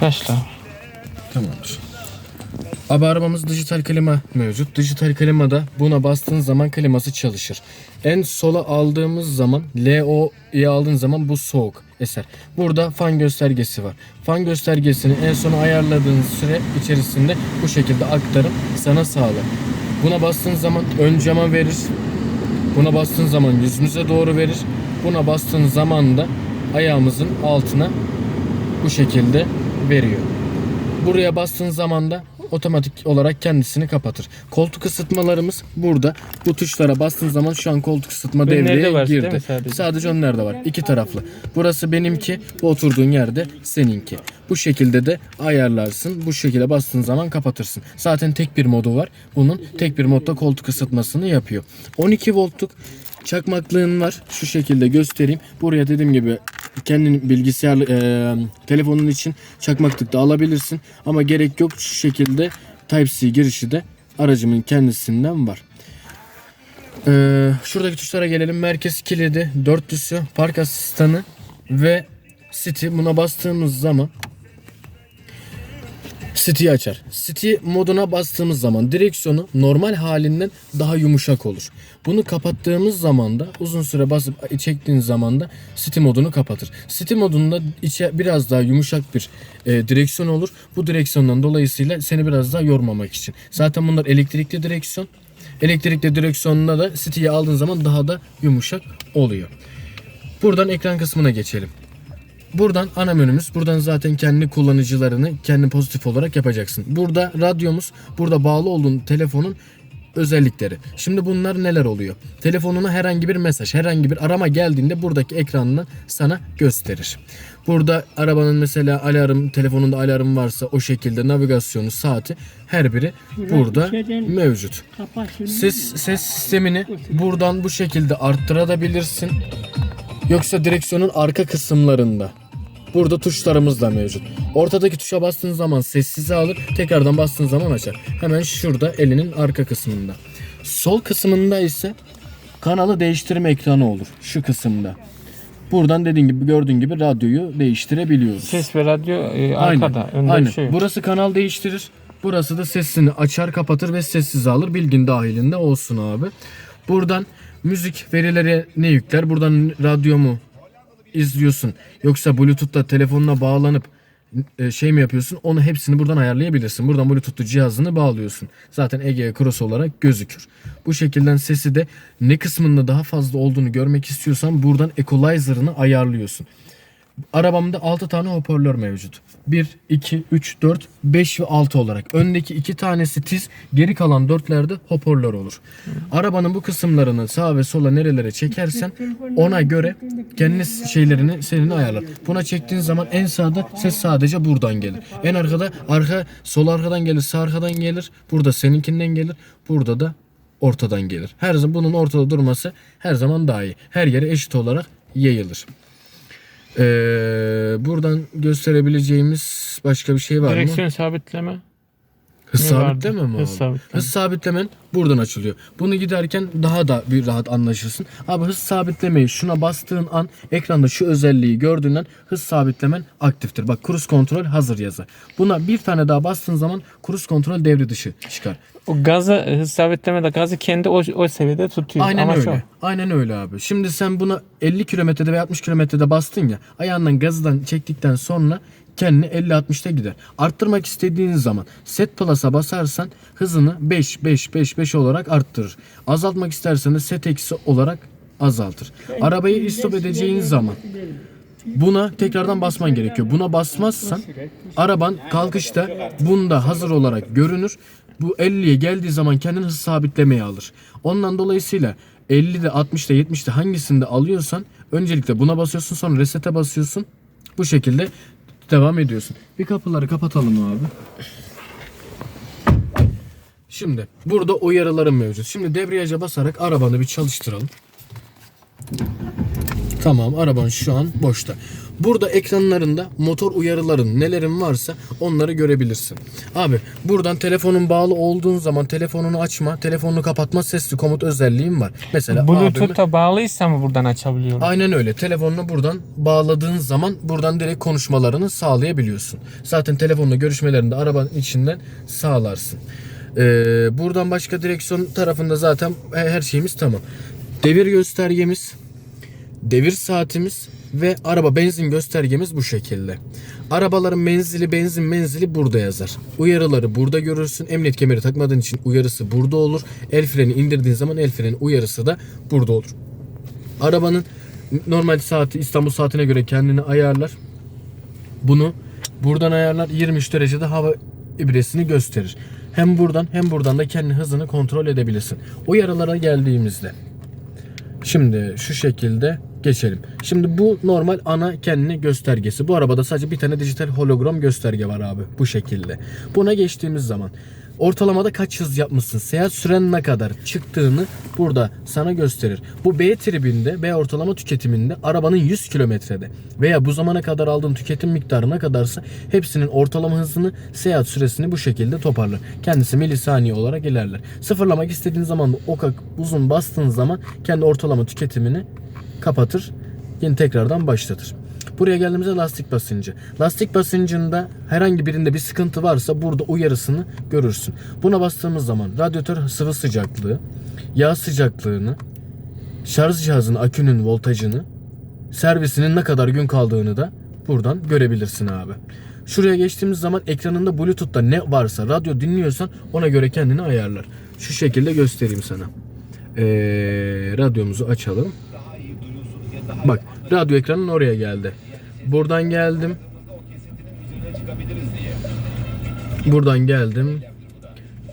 Başla. Tamamdır. Abi arabamız dijital klima mevcut. Dijital klimada buna bastığın zaman kliması çalışır. En sola aldığımız zaman LO'yu aldığın zaman bu soğuk eser. Burada fan göstergesi var. Fan göstergesini en sona ayarladığın süre içerisinde bu şekilde aktarım sana sağlar. Buna bastığın zaman ön cama verir. Buna bastığın zaman yüzümüze doğru verir. Buna bastığın zaman da ayağımızın altına bu şekilde veriyor. Buraya bastığın zaman da otomatik olarak kendisini kapatır. Koltuk ısıtmalarımız burada. Bu tuşlara bastığın zaman şu an koltuk ısıtma Önlerde devreye var, girdi. sadece? Sadece önlerde var. İki taraflı. Burası benimki, bu oturduğun yerde seninki. Bu şekilde de ayarlarsın. Bu şekilde bastığın zaman kapatırsın. Zaten tek bir modu var. Bunun tek bir modda koltuk ısıtmasını yapıyor. 12 voltluk çakmaklığın var. Şu şekilde göstereyim. Buraya dediğim gibi kendin bilgisayar e, telefonun için çakmaklık da alabilirsin. Ama gerek yok. Şu şekilde Type-C girişi de aracımın kendisinden var. Ee, şuradaki tuşlara gelelim. Merkez kilidi, dörtlüsü, park asistanı ve City. Buna bastığımız zaman City'yi açar. City moduna bastığımız zaman direksiyonu normal halinden daha yumuşak olur. Bunu kapattığımız zaman da uzun süre basıp çektiğin zaman da City modunu kapatır. City modunda içe biraz daha yumuşak bir e, direksiyon olur. Bu direksiyondan dolayısıyla seni biraz daha yormamak için. Zaten bunlar elektrikli direksiyon. Elektrikli direksiyonuna da City'yi aldığın zaman daha da yumuşak oluyor. Buradan ekran kısmına geçelim. Buradan ana menümüz. Buradan zaten kendi kullanıcılarını kendi pozitif olarak yapacaksın. Burada radyomuz. Burada bağlı olduğun telefonun özellikleri. Şimdi bunlar neler oluyor? Telefonuna herhangi bir mesaj, herhangi bir arama geldiğinde buradaki ekranını sana gösterir. Burada arabanın mesela alarm, telefonunda alarm varsa o şekilde navigasyonu, saati her biri burada mevcut. Ses ses sistemini buradan bu şekilde arttırabilirsin. Yoksa direksiyonun arka kısımlarında. Burada tuşlarımız da mevcut. Ortadaki tuşa bastığın zaman sessize alır. Tekrardan bastığın zaman açar. Hemen şurada elinin arka kısmında. Sol kısmında ise kanalı değiştirme ekranı olur. Şu kısımda. Buradan dediğin gibi gördüğün gibi radyoyu değiştirebiliyoruz. Ses ve radyo e, Aynen. arkada. Önde Aynen. şey yok. Burası kanal değiştirir. Burası da sesini açar kapatır ve sessiz alır. Bilgin dahilinde olsun abi. Buradan müzik verileri ne yükler? Buradan radyo mu izliyorsun? Yoksa Bluetooth'ta telefonuna bağlanıp e, şey mi yapıyorsun? Onu hepsini buradan ayarlayabilirsin. Buradan Bluetooth'lu cihazını bağlıyorsun. Zaten Ege Cross olarak gözükür. Bu şekilde sesi de ne kısmında daha fazla olduğunu görmek istiyorsan buradan equalizer'ını ayarlıyorsun. Arabamda 6 tane hoparlör mevcut. 1, 2, 3, 4, 5 ve 6 olarak. Öndeki 2 tanesi tiz, geri kalan 4'lerde hoparlör olur. Arabanın bu kısımlarını sağa ve sola nerelere çekersen ona göre kendi şeylerini senin ayarlar. Buna çektiğin zaman en sağda ses sadece buradan gelir. En arkada arka sol arkadan gelir, sağ arkadan gelir. Burada seninkinden gelir. Burada da ortadan gelir. Her zaman bunun ortada durması her zaman daha iyi. Her yere eşit olarak yayılır. Ee, buradan gösterebileceğimiz başka bir şey var mı? Direksiyon sabitleme. Hız sabitleme mi abi? Hız sabitleme. Hız sabitlemen buradan açılıyor. Bunu giderken daha da bir rahat anlaşırsın. Abi hız sabitlemeyi şuna bastığın an ekranda şu özelliği gördüğün an hız sabitlemen aktiftir. Bak cruise kontrol hazır yazı. Buna bir tane daha bastığın zaman cruise kontrol devre dışı çıkar. O gazı e, hız sabitleme de gazı kendi o, o seviyede tutuyor. Aynen Ama öyle. Aynen öyle abi. Şimdi sen buna 50 kilometrede ve 60 kilometrede bastın ya. Ayağından gazdan çektikten sonra kendini 50-60'ta gider. Arttırmak istediğin zaman set plus'a basarsan hızını 5 5 5 5 olarak arttırır. Azaltmak istersen de set eksi olarak azaltır. Arabayı istop edeceğin zaman Buna tekrardan basman gerekiyor. Buna basmazsan araban kalkışta bunda hazır olarak görünür. Bu 50'ye geldiği zaman kendini hız sabitlemeye alır. Ondan dolayısıyla 50'de 60'da 70'de hangisinde alıyorsan öncelikle buna basıyorsun sonra resete basıyorsun. Bu şekilde devam ediyorsun. Bir kapıları kapatalım abi. Şimdi burada uyarılarım mevcut. Şimdi debriyaja basarak arabanı bir çalıştıralım. Tamam araban şu an boşta. Burada ekranlarında motor uyarıların nelerin varsa onları görebilirsin. Abi buradan telefonun bağlı olduğun zaman telefonunu açma, telefonunu kapatma sesli komut özelliğim var. Mesela abime- Bluetooth'a bağlıysa mı buradan açabiliyorum? Aynen öyle. Telefonunu buradan bağladığın zaman buradan direkt konuşmalarını sağlayabiliyorsun. Zaten telefonla görüşmelerini de arabanın içinden sağlarsın. Ee, buradan başka direksiyon tarafında zaten her şeyimiz tamam. Devir göstergemiz, devir saatimiz ve araba benzin göstergemiz bu şekilde. Arabaların menzili, benzin menzili burada yazar. Uyarıları burada görürsün. Emniyet kemeri takmadığın için uyarısı burada olur. El freni indirdiğin zaman el freni uyarısı da burada olur. Arabanın normal saati İstanbul saatine göre kendini ayarlar. Bunu buradan ayarlar 23 derecede hava ibresini gösterir. Hem buradan hem buradan da kendi hızını kontrol edebilirsin. Uyarılara geldiğimizde Şimdi şu şekilde geçelim. Şimdi bu normal ana kendini göstergesi. Bu arabada sadece bir tane dijital hologram gösterge var abi bu şekilde. Buna geçtiğimiz zaman ortalamada kaç hız yapmışsın, seyahat süren ne kadar çıktığını burada sana gösterir. Bu B tribinde, B ortalama tüketiminde arabanın 100 kilometrede veya bu zamana kadar aldığın tüketim miktarı ne kadarsa hepsinin ortalama hızını, seyahat süresini bu şekilde toparlar. Kendisi milisaniye olarak ilerler. Sıfırlamak istediğin zaman da o kadar uzun bastığın zaman kendi ortalama tüketimini kapatır. Yine tekrardan başlatır. Buraya geldiğimizde lastik basıncı. Lastik basıncında herhangi birinde bir sıkıntı varsa burada uyarısını görürsün. Buna bastığımız zaman radyatör sıvı sıcaklığı, yağ sıcaklığını, şarj cihazının akünün voltajını, servisinin ne kadar gün kaldığını da buradan görebilirsin abi. Şuraya geçtiğimiz zaman ekranında Bluetooth'ta ne varsa radyo dinliyorsan ona göre kendini ayarlar. Şu şekilde göstereyim sana. Ee, radyomuzu açalım. Bak radyo ekranın oraya geldi. Buradan geldim. Buradan geldim.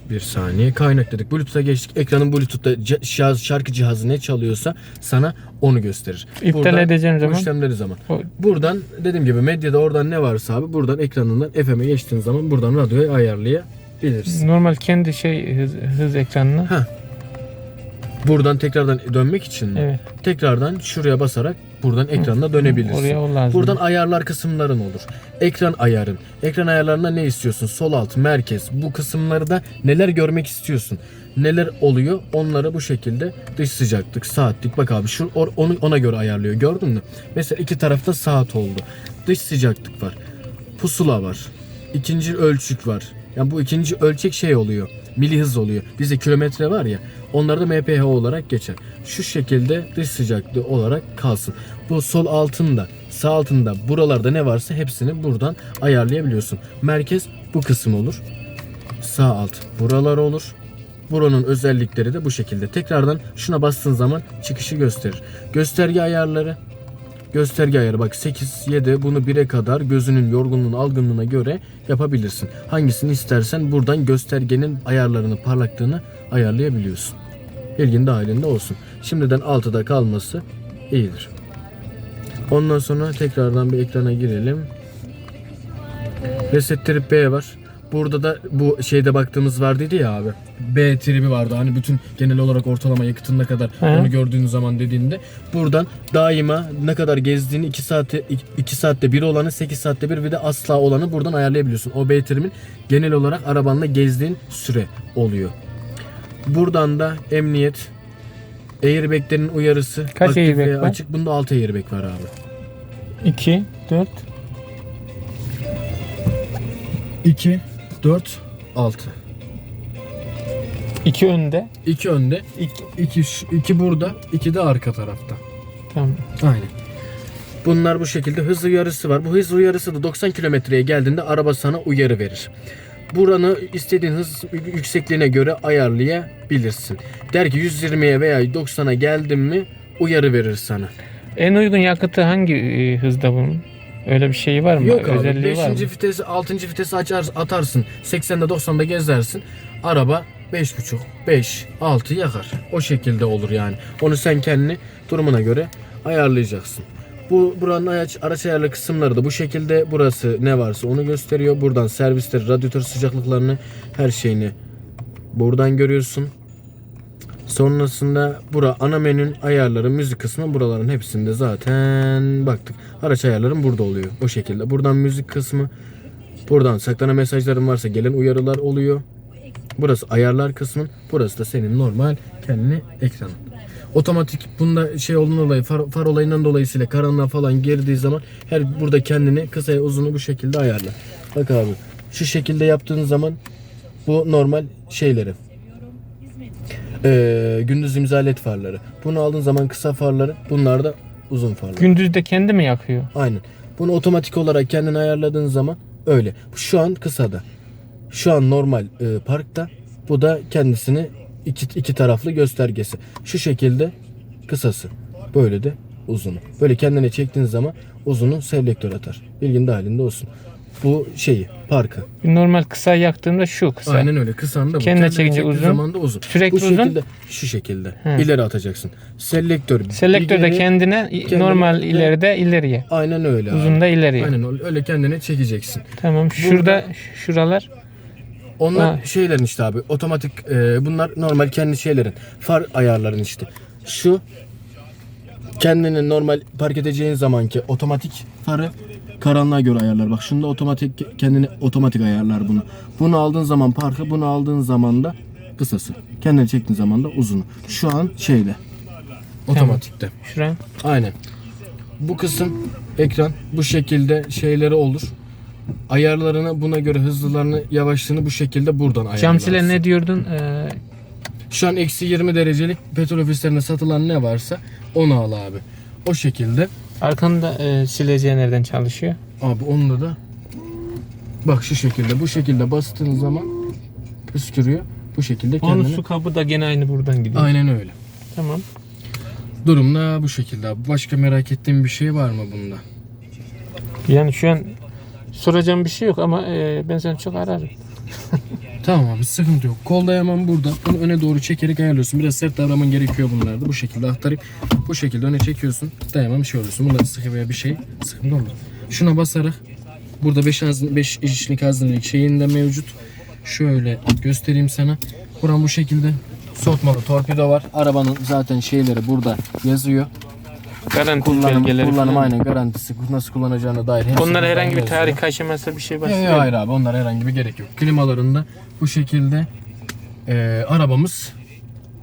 Bir saniye kaynak dedik. Bluetooth'a geçtik. Ekranın Bluetooth'ta şarj, şarkı cihazı ne çalıyorsa sana onu gösterir. İptal edeceğin bu zaman? işlemleri zaman. O- Buradan dediğim gibi medyada oradan ne varsa abi buradan ekranından FM'e geçtiğin zaman buradan radyoyu ayarlayabilirsin. Normal kendi şey hız, hız ekranını. Ha. Buradan tekrardan dönmek için mi? Evet. Tekrardan şuraya basarak buradan ekranda dönebilirsin. Oraya o lazım. Buradan ayarlar kısımların olur. Ekran ayarın. Ekran ayarlarında ne istiyorsun? Sol alt, merkez. Bu kısımları da neler görmek istiyorsun? Neler oluyor? Onları bu şekilde dış sıcaklık, saatlik. Bak abi şu or- onu ona göre ayarlıyor. Gördün mü? Mesela iki tarafta saat oldu. Dış sıcaklık var. Pusula var. İkinci ölçük var. Yani bu ikinci ölçek şey oluyor. Mili hız oluyor. Bizde kilometre var ya. Onlar da MPH olarak geçer. Şu şekilde dış sıcaklığı olarak kalsın. Bu sol altında, sağ altında, buralarda ne varsa hepsini buradan ayarlayabiliyorsun. Merkez bu kısım olur. Sağ alt buralar olur. Buranın özellikleri de bu şekilde. Tekrardan şuna bastığın zaman çıkışı gösterir. Gösterge ayarları gösterge ayarı bak 8 7 bunu 1'e kadar gözünün yorgunluğun algınlığına göre yapabilirsin. Hangisini istersen buradan göstergenin ayarlarını parlaklığını ayarlayabiliyorsun. Bilgin dahilinde olsun. Şimdiden 6'da kalması iyidir. Ondan sonra tekrardan bir ekrana girelim. Reset Trip B var. Burada da bu şeyde baktığımız vardıydı ya abi. B tribi vardı. Hani bütün genel olarak ortalama yakıtın ne kadar Hı. onu gördüğün zaman dediğinde buradan daima ne kadar gezdiğini 2 saatte 2 saatte bir olanı 8 saatte bir ve de asla olanı buradan ayarlayabiliyorsun. O B trimin genel olarak arabanla gezdiğin süre oluyor. Buradan da emniyet airbag'lerin uyarısı Kaç aktif airbag veya var? açık. Bunda 6 airbag var abi. 2, 4. 2 4 6 2 önde. 2 önde, 2. 2 iki burada, 2 de arka tarafta. Tamam. Aynen. Bunlar bu şekilde hız uyarısı var. Bu hız uyarısı da 90 kilometreye geldiğinde araba sana uyarı verir. Buranı istediğin hız yüksekliğine göre ayarlayabilirsin. Der ki 120'ye veya 90'a geldim mi uyarı verir sana. En uygun yakıtı hangi e, hızda bunun? Öyle bir şey var mı? Yok abi. Özelliği 5. var mı? vitesi, 6. vitesi açar, atarsın. 80'de 90'da gezersin. Araba 5.5, 5, 6 yakar. O şekilde olur yani. Onu sen kendini durumuna göre ayarlayacaksın. Bu buranın araç, araç ayarlı kısımları da bu şekilde. Burası ne varsa onu gösteriyor. Buradan servisleri, radyatör sıcaklıklarını, her şeyini buradan görüyorsun. Sonrasında bura ana menün ayarları müzik kısmı buraların hepsinde zaten baktık. Araç ayarlarım burada oluyor o şekilde. Buradan müzik kısmı buradan saklanan mesajların varsa gelen uyarılar oluyor. Burası ayarlar kısmın. Burası da senin normal kendi ekranın. Otomatik bunda şey olduğundan dolayı far, far olayından dolayısıyla karanlığa falan girdiği zaman her burada kendini kısaya uzunu bu şekilde ayarla. Bak abi şu şekilde yaptığın zaman bu normal şeyleri. Ee, gündüz imza led farları. Bunu aldığın zaman kısa farları. Bunlar da uzun farlar. Gündüz de kendi mi yakıyor? Aynen. Bunu otomatik olarak kendin ayarladığın zaman öyle. Şu an kısada. Şu an normal e, parkta. Bu da kendisini iki, iki taraflı göstergesi. Şu şekilde kısası. Böyle de uzunu. Böyle kendine çektiğin zaman uzunu selektör atar. Bilgin dahilinde olsun. Bu şeyi parkı. Normal kısa yaktığımda şu kısa. Aynen öyle. Kısan da bu. Kendine çekince uzun. zaman da uzun. Sürekli bu uzun. şekilde, Şu şekilde. He. İleri atacaksın. Selektör. Selektör de kendine, kendine- normal ileride ileriye. Aynen öyle. abi. Uzun da ileriye. Aynen öyle. Öyle kendine çekeceksin. Tamam. Şurada şuralar Onlar Ha. şeylerin işte abi otomatik e, bunlar normal kendi şeylerin far ayarların işte. Şu kendini normal park edeceğin zamanki otomatik farı karanlığa göre ayarlar. Bak şunda otomatik kendini otomatik ayarlar bunu. Bunu aldığın zaman parkı, bunu aldığın zaman da kısası. Kendini çektiğin zaman da uzunu. Şu an şeyde. Otomatikte. şura. Aynen. Bu kısım ekran bu şekilde şeyleri olur. Ayarlarını buna göre hızlılarını yavaşlığını bu şekilde buradan ayarlarsın. Camsiler ne diyordun? Ee, Şu an eksi 20 derecelik petrol ofislerinde satılan ne varsa onu al abi. O şekilde. Arkanda e, sileceği nereden çalışıyor? Abi onda da bak şu şekilde bu şekilde bastığın zaman püskürüyor. Bu şekilde Onun kendini. su kabı da gene aynı buradan gidiyor. Aynen öyle. Tamam. Durumda bu şekilde abi. Başka merak ettiğin bir şey var mı bunda? Yani şu an soracağım bir şey yok ama e, ben seni çok ararım. Tamam abi sıkıntı yok. Kol dayaman burada. Bunu öne doğru çekerek ayarlıyorsun. Biraz sert davranman gerekiyor bunlarda. Bu şekilde aktarıp bu şekilde öne çekiyorsun. Dayaman şey oluyorsun. Bunda sıkı veya bir şey sıkıntı olmaz. Şuna basarak burada 5 5 işlik hazırlık şeyinde mevcut. Şöyle göstereyim sana. Buran bu şekilde soğutmalı torpido var. Arabanın zaten şeyleri burada yazıyor. Garanti Kullanım, belgeleri kullanım falan. aynen garantisi nasıl kullanacağına dair. buradan herhangi bir tarih kaşıması bir şey Yok başlıyor. yok hayır abi onlara herhangi bir gerek yok. Klimalarında bu şekilde e, arabamız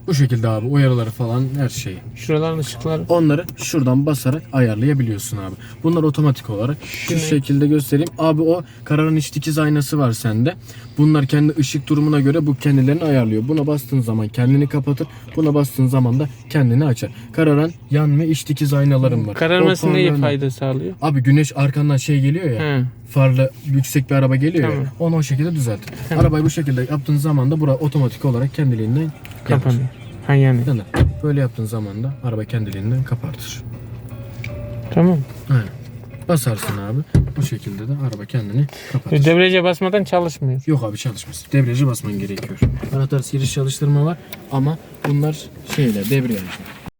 bu şekilde abi uyarıları falan her şeyi. Şuraların ışıkları. Onları şuradan basarak ayarlayabiliyorsun abi. Bunlar otomatik olarak şu ne? şekilde göstereyim. Abi o kararan iç dikiz aynası var sende. Bunlar kendi ışık durumuna göre bu kendilerini ayarlıyor. Buna bastığın zaman kendini kapatır. Buna bastığın zaman da kendini açar. Kararan yan ve iç dikiz aynalarım var. Kararması O neye fayda sağlıyor? Abi güneş arkandan şey geliyor ya He. Farlı yüksek bir araba geliyor Tamam. ya onu o şekilde düzelt. Arabayı bu şekilde yaptığın zaman da bura otomatik olarak kendiliğinden yapar. Kapanıyor. Ha yani. Yani böyle yaptığın zaman da araba kendiliğinden kapatır. Tamam. Aynen. Basarsın abi. Bu şekilde de araba kendini kapatır. Debriyaja basmadan çalışmıyor. Yok abi çalışmaz. Debriyajı basman gerekiyor. Anahtar giriş çalıştırma var ama bunlar şeyler debriyaj.